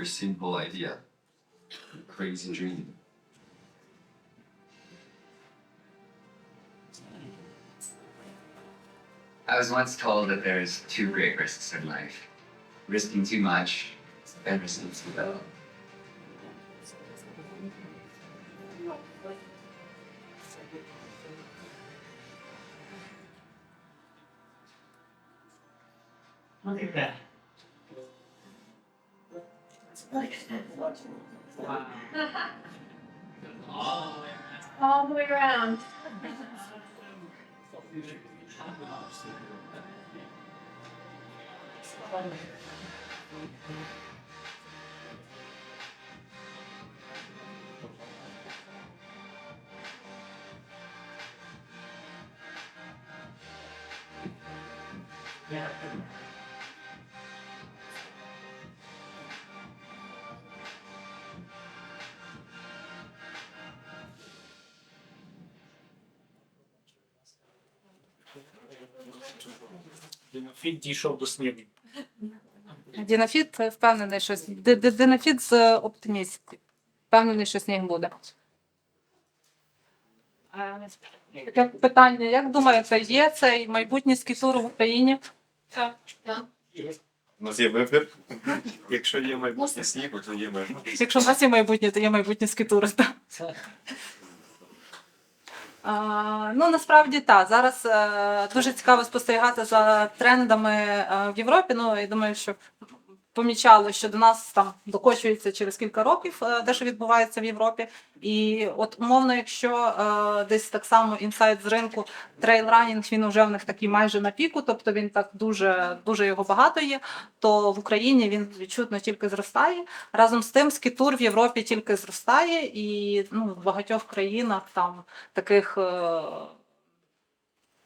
your simple idea, your crazy dream. I was once told that there's two great risks in life risking too much and risking too little. Look at that like watching. Wow. all the way around. All the way around. yeah. Дінофіт дійшов до снігу. Дінофіт впевнений, що Ди- з оптимістів. Впевнений, що сніг буде. Е, Таке питання: як думаєте, є цей майбутній скітур в Україні? Так. Так. У нас є вибір. Якщо є майбутнє снігу, то є ми. Якщо в нас є майбутнє, то є майбутні скітури. Ну насправді так. Зараз е, дуже цікаво спостерігати за трендами е, в Європі. Ну і думаю, що помічали, що до нас там докочується через кілька років е, те, що відбувається в Європі. І от умовно, якщо е, десь так само інсайт з ринку трейлранінг, він вже в них такий майже на піку, тобто він так дуже дуже його багато є. То в Україні він відчутно тільки зростає. Разом з тим, скітур в Європі тільки зростає, і ну, в багатьох країнах там таких.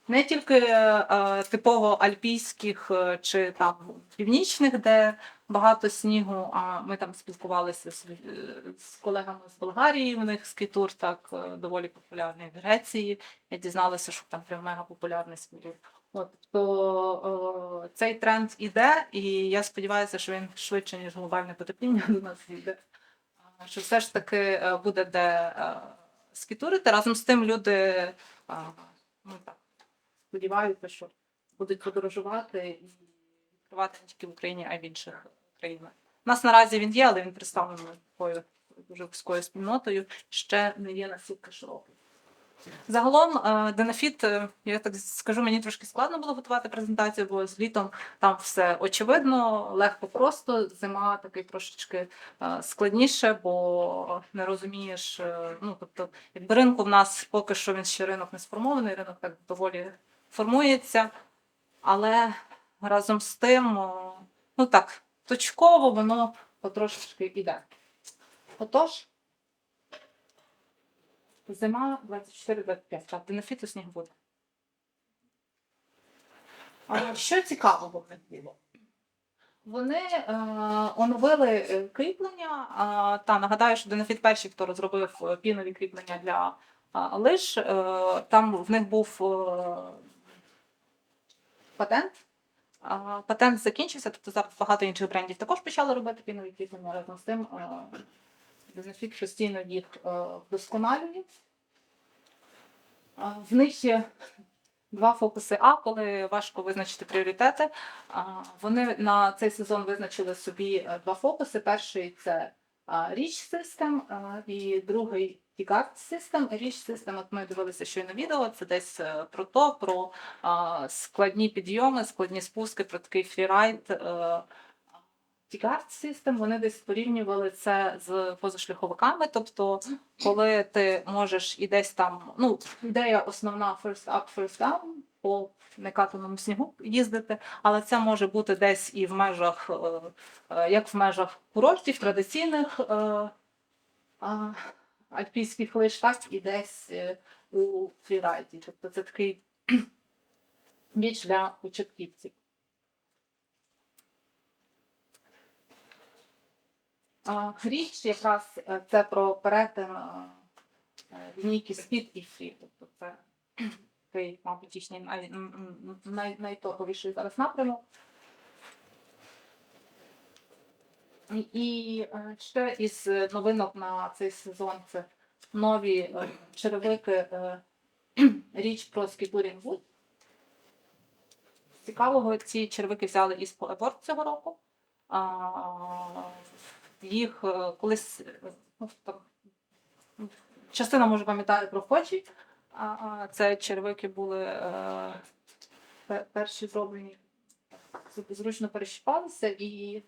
Е, Не тільки е, типово альпійських е, чи там північних, де багато снігу. А ми там спілкувалися з, е, з колегами з Болгарії. У них скітур так е, доволі популярний в Греції. Я дізналася, що там прям мега популярний скітур. От то е, цей тренд іде, і я сподіваюся, що він швидше ніж глобальне потепління до нас йде. Що все ж таки е, буде де е, скітурити. Разом з тим люди е, ну, так, сподіваються, що будуть подорожувати і відкривати не тільки в Україні, а й в інших країнах. У нас наразі він є, але він представлений такою дуже вузькою спільнотою, ще не є настільки широкий. Загалом, е, Денафіт, е, я так скажу, мені трошки складно було готувати презентацію, бо з літом там все очевидно, легко просто. Зима такий трошечки е, складніше, бо не розумієш. Ну тобто, якби ринку в нас поки що він ще ринок не сформований, ринок так доволі формується, але разом з тим, ну так, точково воно потрошечки йде. Отож. Зима 24-25, так, сніг буде. А що цікавого в них було? Вони е, оновили е, кріплення. А, та нагадаю, що Денофіт перший, хто розробив е, пінові кріплення для а, лиш. Е, там в них був е, патент. Патент закінчився, тобто зараз багато інших брендів також почали робити пінові кріплення разом з тим. Е, постійно їх е, вдосконалює. В них є два фокуси А, коли важко визначити пріоритети. Вони на цей сезон визначили собі е, два фокуси. Перший це System, а, і другий Guard System. Reach System, от ми дивилися щойно відео, це десь е, про то, про складні підйоми, складні спуски, про такий фрірайд. е, Guard System, вони десь порівнювали це з позашляховиками. Тобто, коли ти можеш і десь там, ну, ідея основна first up, first down по некатаному снігу їздити, але це може бути десь і в межах, е, е, як в межах курортів, традиційних е, альпійських лиш, і десь е, у фрірайді. Тобто це такий біч для початківців. Річ якраз е, це про перетин е, лінійки спід і фрі. Тобто це такий, мабуть, най, найтоповіший зараз напрямок. І- е, ще із новинок на цей сезон це нові е, черевики е, річ про Wood. Цікавого, ці черевики взяли із Polyboard цього року. А, їх е, колись е, ну, там, частина може пам'ятає про Фоджі, а, це черевики були е, перші зроблені, зручно перещіпалися, і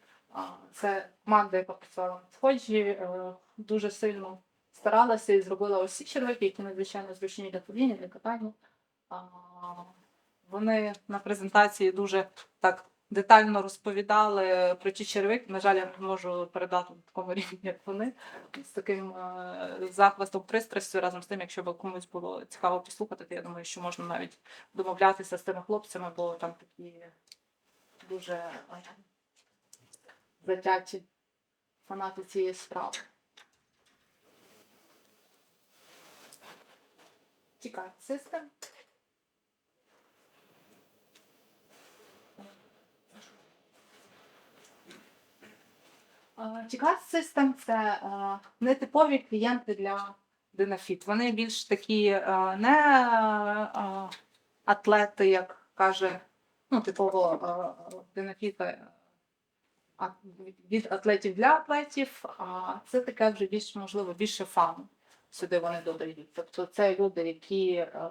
це команда, яка працювала на Фоджі, е, дуже сильно старалася і зробила ці червики, які надзвичайно зручні для ходіння, для катання. Вони на презентації дуже так детально розповідали про ті червики. На жаль, я не можу передати на такому рівні, як вони, з таким е, захвастом, пристрастю. Разом з тим, якщо б комусь було цікаво послухати, то я думаю, що можна навіть домовлятися з тими хлопцями, бо там такі дуже затяті фанати цієї справи. Тікає систем. Тікат System це е, нетипові клієнти для Dynafit. Вони більш такі е, не е, атлети, як каже ну, типово е, Dynafit, е, а- від атлетів для атлетів, а це таке вже більш можливо більше фану сюди вони додають. Тобто це люди, які е,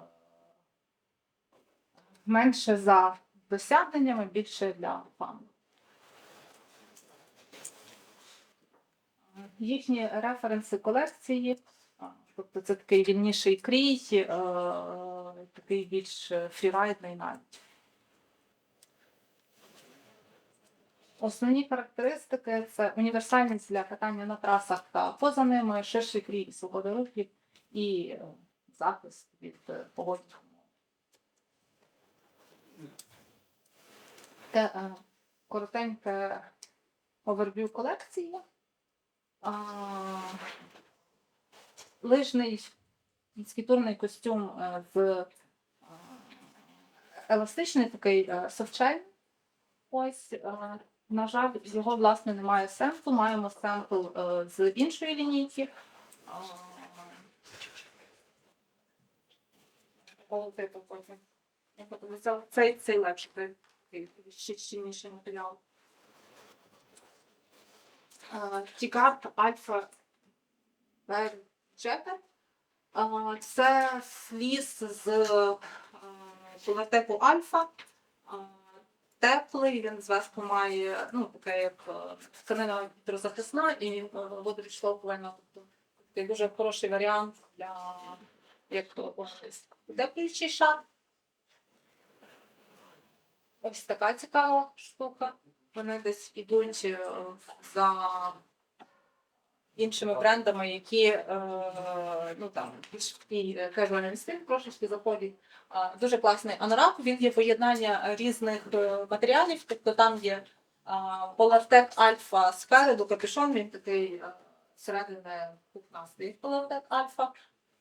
менше за досягненнями, більше для фану. Їхні референси колекції, тобто це такий вільніший крій, е, такий більш фрірайдний навіть. Основні характеристики це універсальність для катання на трасах та поза ними, ширший крій свободи рухів і е, захист від е, погодних умов. Е, коротеньке оверв'ю колекції. Лижний скітурний костюм з еластичний такий софтшель. Ось, на жаль, його власне немає семплу. Маємо семпл е, з іншої лінійки. А, типу потім. Цей, цей легший, цей ще щільніший матеріал. Тігард Альфа Джекер. Це фліс з полетеку Альфа. Теплий, він зверху має ну, таке як е, тканина вітрозахисна і е, водовідштовхувальна. Тобто такий дуже хороший варіант для як тепліший шар. Ось така цікава штука. Вони десь ідуть е, за іншими брендами, які е, ну там більш такий casual стиль трошечки заходять. Дуже класний анорак. Він є поєднання різних е, матеріалів. Тобто там є Polartec Альфа спереду, капюшон, він такий е, зсередини пухнастий Polartec Альфа.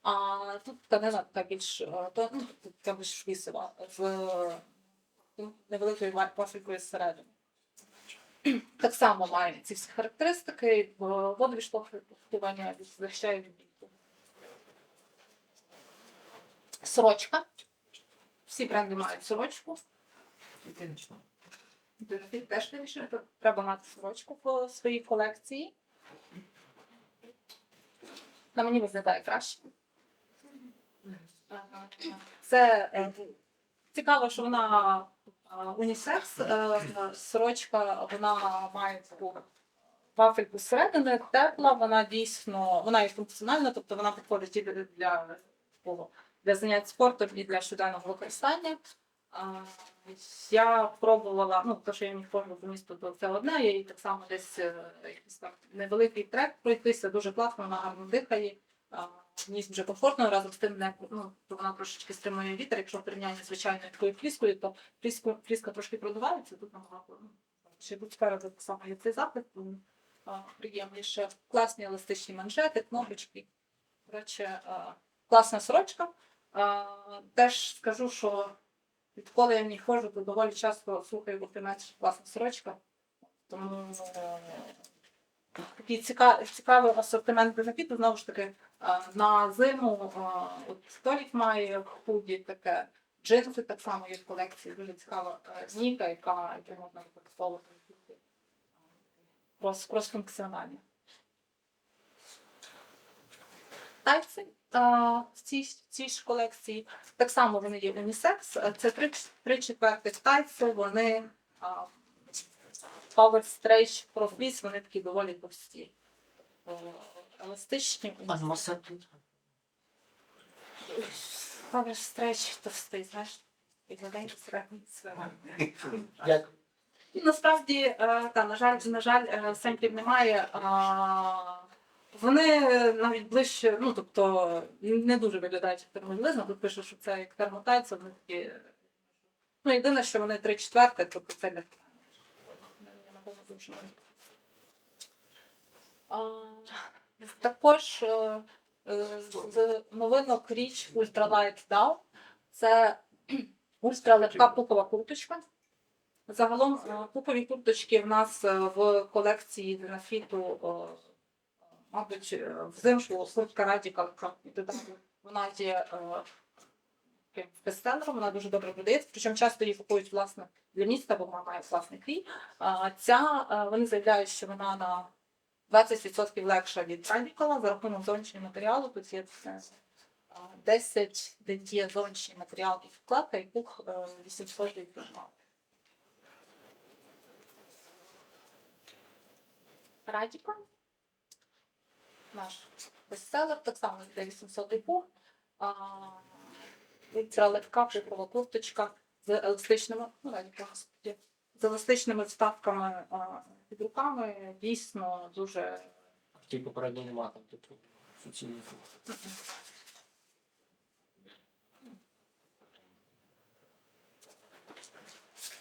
А тут тканина така більш то, ну, така більш флісова, з е, невеликою вафелькою зсередини. Так само має ці всі характеристики, водовідштовхування захищає від віку. Сорочка. Всі бренди мають сорочку. Дорофіт теж що треба мати сорочку по своїй колекції. На мені виглядає краще. Це е, цікаво, що вона унісекс. е, Сорочка вона має таку вафельку зсередини, тепла, вона дійсно вона є функціональна, тобто вона підходить і для, для, занять спортом і для щоденного використання. Я пробувала, ну, то, що я не ходжу до місту, то це одне, я їй так само десь е, якийсь там невеликий трек пройтися, дуже класно, вона гарно дихає. Мені вже комфортно, разом з тим не, ну, то вона трошечки стримує вітер. Якщо в порівнянні з такою фліскою, то фліску, фліска трошки продувається, тут набагато. Ну, ще спереду так само є цей захист, тому приємніше. Класні еластичні манжети, кнопочки. Коротше, класна сорочка. Теж скажу, що відколи я в ній ходжу, то доволі часто слухаю що класна сорочка. Тому е, такий ціка- цікавий асортимент бенефіту, знову ж таки, на зиму от Столік має худі таке, джинси так само є в колекції, дуже цікава е, зніка, яка можна використовувати крос, крос-функціональні. Тайці в цій, цій ж колекції так само вони є унісекс. Е, Це три, четвертих тайці, вони Power Stretch Pro вони такі доволі товсті. Е, Еластичні. Power Stretch товстий, знаєш, виглядає середній Як? Ну, Насправді, е, та, на жаль, на жаль, е, семплів немає. Вони навіть ближче, ну тобто не дуже виглядають як термобілизна. Тут пише, що це як термотайц, вони такі. Ну, єдине, що вони три четверти, тобто це для А, Також е, е, з новинок річ Ultralight DAO. Це ультралегка пухова курточка. Загалом е, курточки в нас в колекції Динафіту, е, мабуть, взимку куртка Radical Вона є бестселером, вона дуже добре продається, причому часто її купують власне для міста, бо вона має власний крій. Ця вони заявляють, що вона на 20% легша від Radical за рахунок зовнішнього матеріалу. Тут є е, 10 де є зовнішній матеріал і вкладка, і пух е, 800 від Радіка. Наш бестселер, так само йде 800 пух. Ця легка пухова курточка з еластичними, ну, Радіка, з еластичними вставками а, під руками. Дійсно дуже В тій попередньо нема там типу суцільних.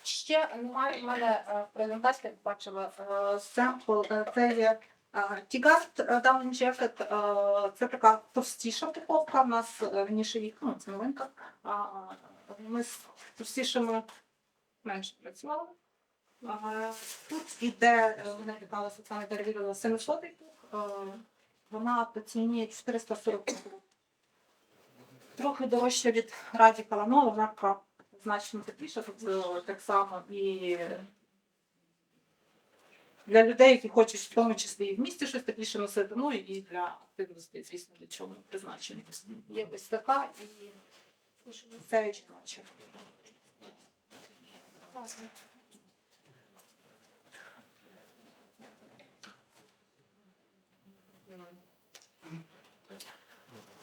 Ще немає в мене е, презентація, як бачила е, семпл. е, Це є Тігард Down Jacket. е, Це така товстіша упаковка. В нас е, в нішевій, ну це новинка. А, Ми з товстішими менше працювали. Е, Тут іде, е, вона літалася саме перевірила 700 пух. е, Вона по ціні 440 пух. Трохи дорожча від Радікала, ну, вона така значно тепліша, тобто так само і для людей, які хочуть в тому числі і в місті щось тепліше носити, ну і для активності, звісно, для чого призначені. Є ось така і це жіноча.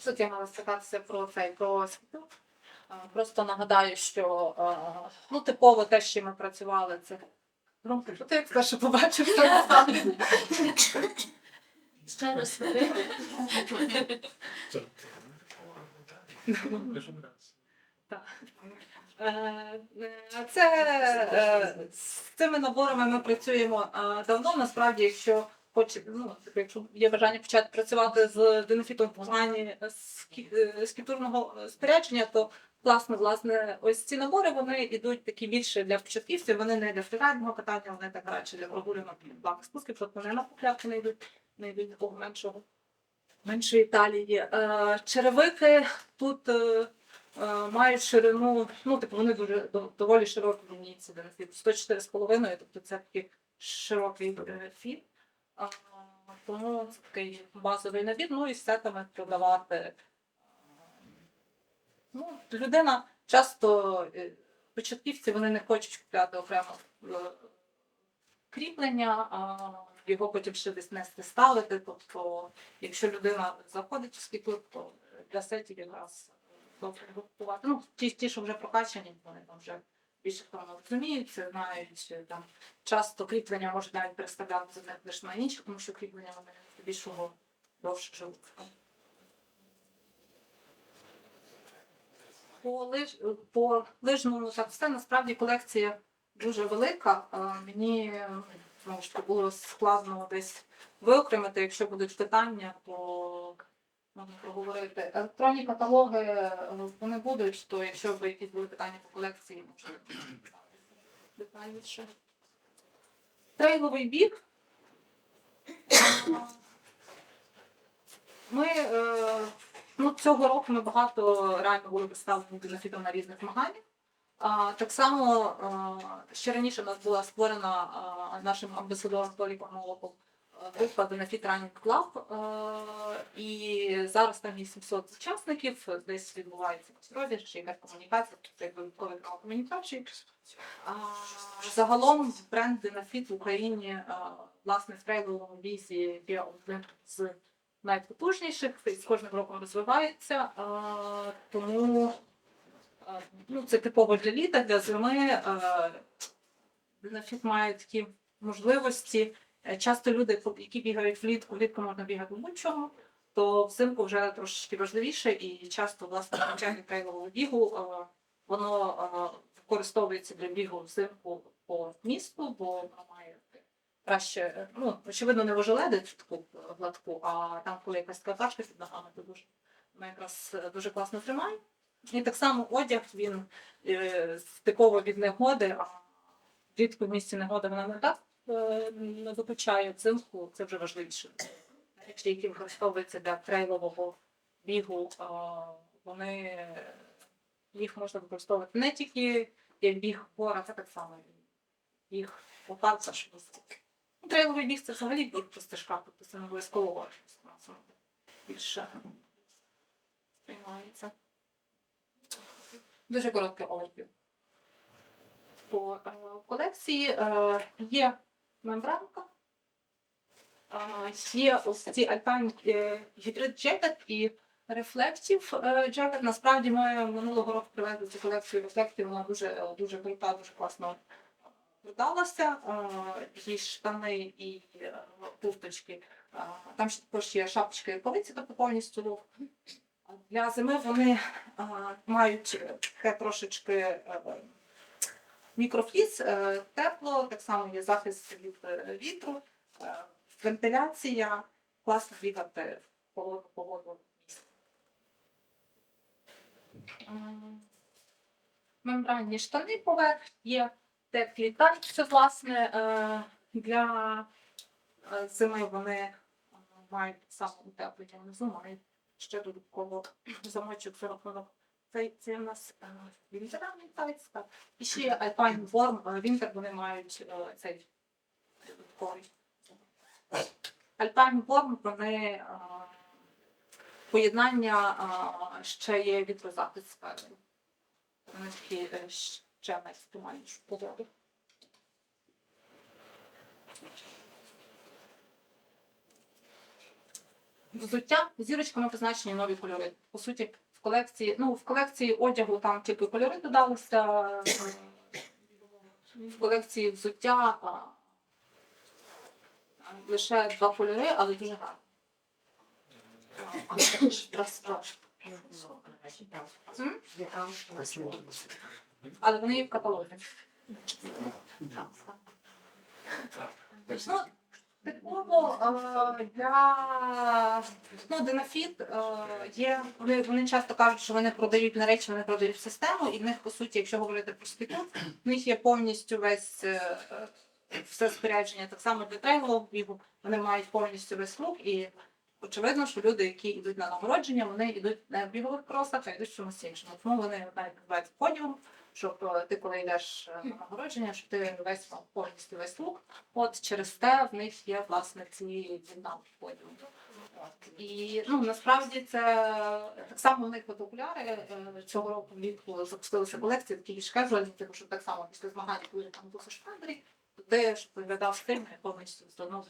Тут я мала сказатися про цей про світу. А, Просто нагадаю, що ну, типово те, що ми працювали, це. Що ти як спершу побачив, що я. Ще раз. Е, е, Це е, з цими наборами ми працюємо е, давно. Насправді, якщо хоч, ну, якщо є бажання почати працювати з динефітом в плані скі- е, спорядження, то власне, власне, ось ці набори вони йдуть такі більше для початківців, вони не для фрирайдного катання, вони так радше для прогулянок плавних спусків, тобто не на поклявки не йдуть, не йдуть такого меншого. Меншої талії. Е, черевики тут е, е, мають ширину, ну, типу, вони дуже до- доволі широкі лінійці, 104,5, тобто це такий широкий е, фіт. Тому такий базовий набір, ну і сетами продавати. Ну, людина часто е, початківці вони не хочуть купляти окремо е, кріплення, а його потім ще десь нести ставити. Тобто, якщо людина заходить в скітлик, то для сетів якраз добре. Ну, ті, ті, що вже прокачані, вони там вже більше хто розуміються, знають, там часто кріплення можуть навіть переставляти з одних лише на інших, тому що кріплення вони більшого довше живуть. По, лиж, по лижному так все насправді колекція дуже велика. Мені знову було складно десь виокремити, якщо будуть питання, то можна проговорити. Електронні каталоги е, вони будуть, то якщо б якісь були питання по колекції, можна детальніше. Трейловий біг. Ми е, ну, цього року ми багато реально були представлені бенефітом на різних змаганнях. Так само е, ще раніше у нас була створена нашим амбасадором Толіком Молоком група Benefit Running Club. Е, і зараз там є 700 учасників, десь відбувається якісь розіграші, якась комунікація, тобто як додатковий канал комунікації. Загалом бренд Benefit в Україні е, власне в трейловому візі є одним з найпотужніших і з кожним роком розвивається. Е, тому ну, це типово для літа, для зими. Benefit має такі можливості. Е, Часто люди, які бігають влітку, влітку можна бігати будь-чому, то взимку вже трошки важливіше, і часто власне навчання трейлового бігу е, воно е, використовується для бігу взимку по місту, бо воно має краще, ну, очевидно, не вожеледить таку гладку, а там, коли якась така під ногами, то дуже вона якраз дуже класно тримає. І так само одяг він типово від негоди, а рідко в місці негоди вона не так е, докучає взимку, це вже важливіше. Речі, які використовуються для трейлового бігу, вони їх можна використовувати не тільки як біг в горах, а так само і біг по парках. Ну, Трейловий біг це взагалі біг по стежках, тобто це не обов'язково більше сприймається. Дуже короткий огляд. По е, колекції е, є мембранка, є ось ці Alpine е, Hybrid Jacket і Reflective е, Jacket. Насправді ми минулого року привезли цю колекцію Reflective, вона дуже, дуже крута, дуже класно продалася. І штани, і е, курточки. Там ще також є шапочки і полиці, тобто повністю. Для зими вони мають таке трошечки мікрофліс, е, тепло, так само є захист від е, вітру, е, вентиляція, класно бігати в холодну погоду. Мембранні штани поверх є теплі танці, власне, для зими вони мають саме утеплення внизу, мають ще додатково замочок за рахунок. Це, це у нас е, вінтерний тайц, так. І ще Alpine Warm, е, Вінтер вони мають е, цей додатковий. Alpine Warm, вони е, поєднання е, ще є вітрозахист спереду. Вони такі е, ще на екстремальнішу погоду. Взуття зірочками позначені нові кольори. По суті, колекції, ну, в колекції одягу там тільки кольори додалися. е, В колекції взуття а, лише два кольори, але дуже гарно. Але вони є в каталозі. Ну, Типово для ну, динафіт е, є. Вони, вони часто кажуть, що вони продають не речі, вони продають систему, і в них, по суті, якщо говорити про спіту, в них є повністю весь е, е, все спорядження, так само для трейлового вони мають повністю весь лук, і очевидно, що люди, які йдуть на нагородження, вони йдуть не в бігових кросах, а йдуть в чомусь іншому. Тому вони навіть називаються подіум, щоб е, ти, коли йдеш е, на нагородження, щоб ти весь повністю весь лук. От через те в них є власне ці динаміки подіум. От. І ну насправді це так само в них окуляри е, цього року влітку запустилися колекції, такі більш кежуальні, тому що так само після змагань, коли там був штандрі, туди щоб виглядав стильно і повністю здавно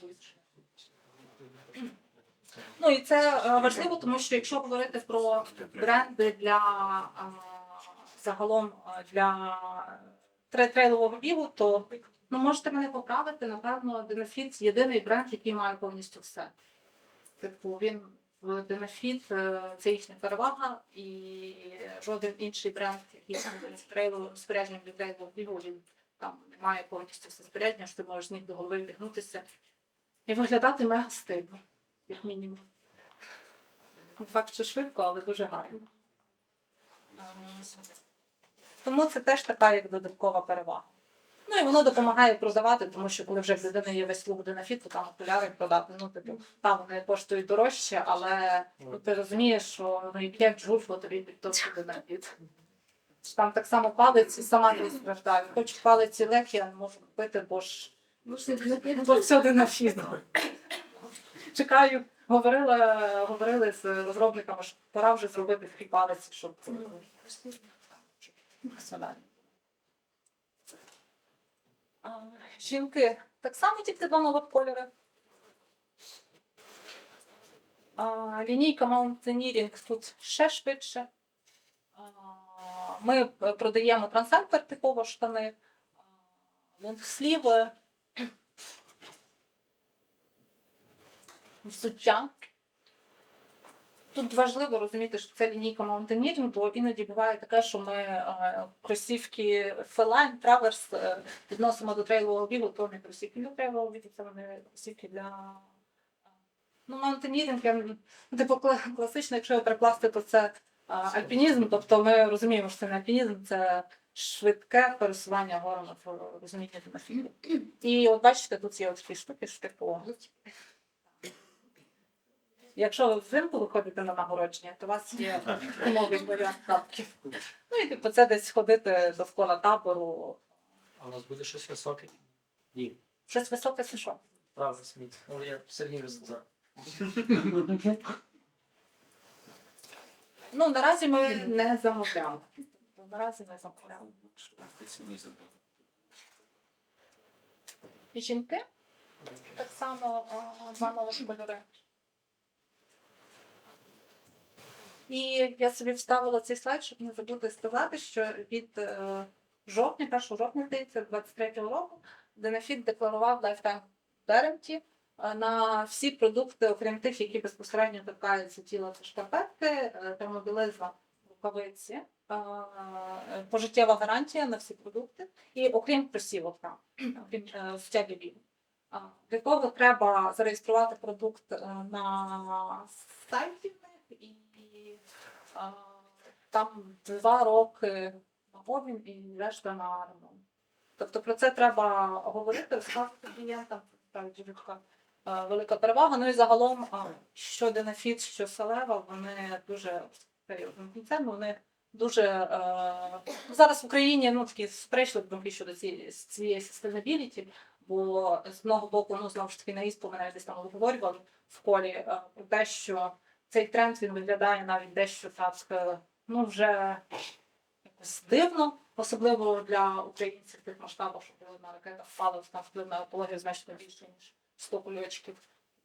Ну і це е, важливо, тому що якщо говорити про бренди для е, загалом е, для трейлового бігу, то ну можете мене поправити. Напевно, Денефіт єдиний бренд, який має повністю все. Типу він е, це їхня перевага, і жоден інший бренд, який трейловим спорядженням для трейлового бігу, він там має повністю все спорядження, що ти можеш з ніг до голови вдягнутися і виглядати мега стильно, як мінімум. Факт, що швидко, але дуже гарно. Тому це теж така як додаткова перевага. Ну і воно допомагає продавати, тому що коли вже в людини є весь лук динафіт, то там окуляри продати. Ну, типу, там вони коштують дорожче, але ну, ти розумієш, що ну, як джульфо тобі підтопче динафіт. Там так само палиці, сама не страждаю. Хочу палиці легкі, я не можу купити, бо ж бо все динафіт. Чекаю, говорила, говорили з розробниками, що пора вже зробити палиці, щоб. А, Жінки так само тільки два нових кольори. А, Лінійка Mountaineering тут ще швидше. А, Ми е, продаємо трансемпер типово штани, лонгсліви, взуття. Тут важливо розуміти, що це лінійка Mountaineering, бо іноді буває таке, що ми е, кросівки Feline, Traverse е, відносимо до трейлового бігу, то не кросівки для трейлового бігу, це вони кросівки для. е, Ну, маунтеніринг, ну, типу, класично, якщо його перекласти, то це альпінізм. Тобто ми розуміємо, що це не альпінізм, це швидке пересування горами в розумінні на І от бачите, тут є от такі штуки, що типу. Якщо ви взимку виходите на нагородження, то у вас є умовий варіант тапків. Ну і типу, це десь ходити довкола табору. А у нас буде щось високе? Ні. Щось високе це що? Правда, сміт. Ну, я Сергію сказав. Ну, наразі ми не замовляємо. Наразі не замовляємо. І жінки так само два нових кольори. І я собі вставила цей слайд, щоб не забути сказати, що від е, жовтня, 1 жовтня, здається, 23-го року, Денефіт декларував Lifetime Guarantee е, на всі продукти, окрім тих, які безпосередньо торкаються тіла та шкарпетки, е, термобілизна, рукавиці, пожиттєва гарантія на всі продукти, і окрім кросівок, там, окрім взуття для того треба зареєструвати продукт на сайті і там два роки на обмін і решта на ремонт. Тобто про це треба говорити, розказувати клієнтам, е, велика перевага. Ну і загалом, що Денафіт, що Салева, вони дуже цей один вони дуже е, зараз в Україні ну такі суперечливі думки щодо цієї цієї sustainability, бо з одного боку, ну знову ж таки на іспу мене десь там обговорювали в колі е, про те, що цей тренд він виглядає навіть дещо так, е, ну вже якось дивно, особливо для українців в тих масштабах, що коли на ракетах впали, там вплив на екологію значно більше, ніж 100 кульочків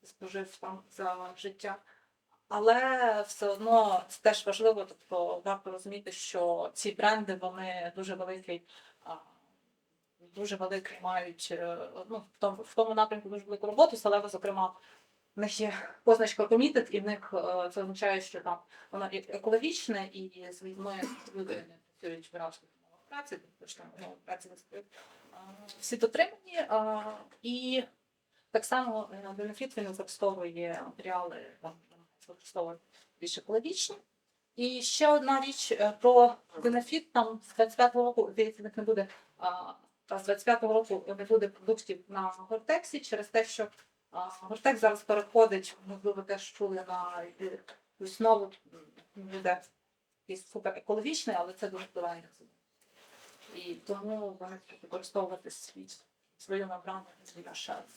спожив там за життя. Але все одно це теж важливо, тобто варто розуміти, що ці бренди вони дуже великий, дуже великий мають е, ну, в тому, в тому напрямку дуже велику роботу. Салева, зокрема, в них є позначка комітет, і в них е, це означає, що там воно екологічне, і з людьми працюють в разних умовах праці, тобто ж там умови праці. Всі дотримані. І так само е, Бенефіт він використовує матеріали, там, використовує більш екологічні. І ще одна річ е, про Бенефіт, там з 25-го року, здається, не буде, та з 25-го року не буде продуктів на Гортексі через те, що а, Гортекс зараз переходить, можливо, теж чули на знову буде якийсь супер екологічний, але це дуже впливає на себе. І тому вони використовувати свій, свою набрану для шарф.